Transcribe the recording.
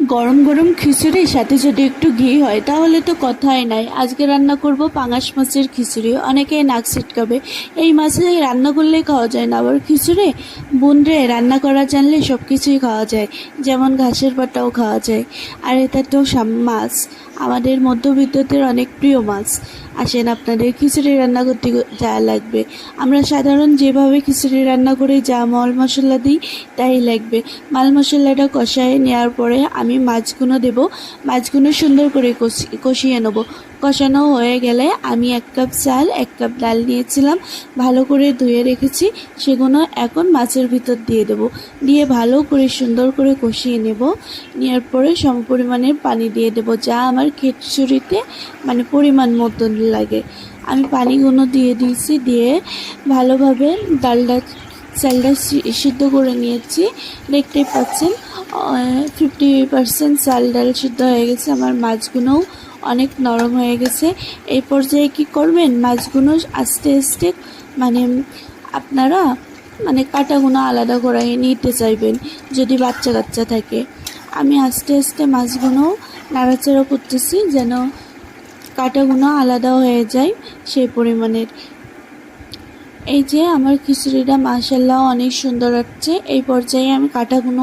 গরম গরম খিচুড়ির সাথে যদি একটু ঘি হয়, তাহলে তো কথাই নাই। আজকে রান্না করব পাঙাশ মাছের খিচুড়ি। অনেকেই নাক ছিটকাবে। এই মাছে রান্না করলে খাওয়া যায় না। আবার খিচুড়ি বুনরে রান্না করা জানলে সব কিছুই খাওয়া যায়। যেমন ঘাসের পাতাও খাওয়া যায়। আর এটা তো মাছ। আমাদের মধ্যবিত্তদের অনেক প্রিয় মাছ। আসেন, আপনাদের খিচুড়ি রান্না করতে যা লাগবে। আমরা সাধারণ যেভাবে খিচুড়ি রান্না করি, যা মল মশলা দিই, তাই লাগবে। মাল মশলাটা কষায় নেওয়ার পরে আমি মাছগুলো দেব। মাছগুলো সুন্দর করে কষি- কষিয়ে নেব। কষানো হয়ে গেলে আমি এক কাপ চাল, এক কাপ ডাল নিয়েছিলাম। ভালো করে ধুয়ে রেখেছি। সেগুলো এখন মাছের ভিতর দিয়ে দেব। দিয়ে ভালো করে সুন্দর করে কষিয়ে নেব। নেওয়ার পরে সম পরিমাণে পানি দিয়ে দেব, যা আমার খিচুড়িতে মানে পরিমাণ মতন লাগে। আমি পানিগুলো দিয়ে দিয়েছি, দিয়ে ভালোভাবে ডালটা চালটা সিদ্ধ করে নিয়েছি। দেখতেই পাচ্ছেন ফিফটি পার্সেন্ট চাল ডাল সিদ্ধ হয়ে গেছে। আমার মাছগুলোও অনেক নরম হয়ে গেছে। এই পর্যায়ে কি করবেন? মাছগুলো আস্তে আস্তে মানে আপনারা মানে কাটাগুলো আলাদা করে নিতে চাইবেন, যদি বাচ্চা কাচ্চা থাকে। আমি আস্তে আস্তে মাছগুলো নাড়াচাড়া করতেছি যেন কাটাগুলো আলাদা হয়ে যায় সেই পরিমাণের। এই যে আমার খিচুড়িটা মাসাল্লাহ অনেক সুন্দর হচ্ছে। এই পর্যায়ে আমি কাটাগুলো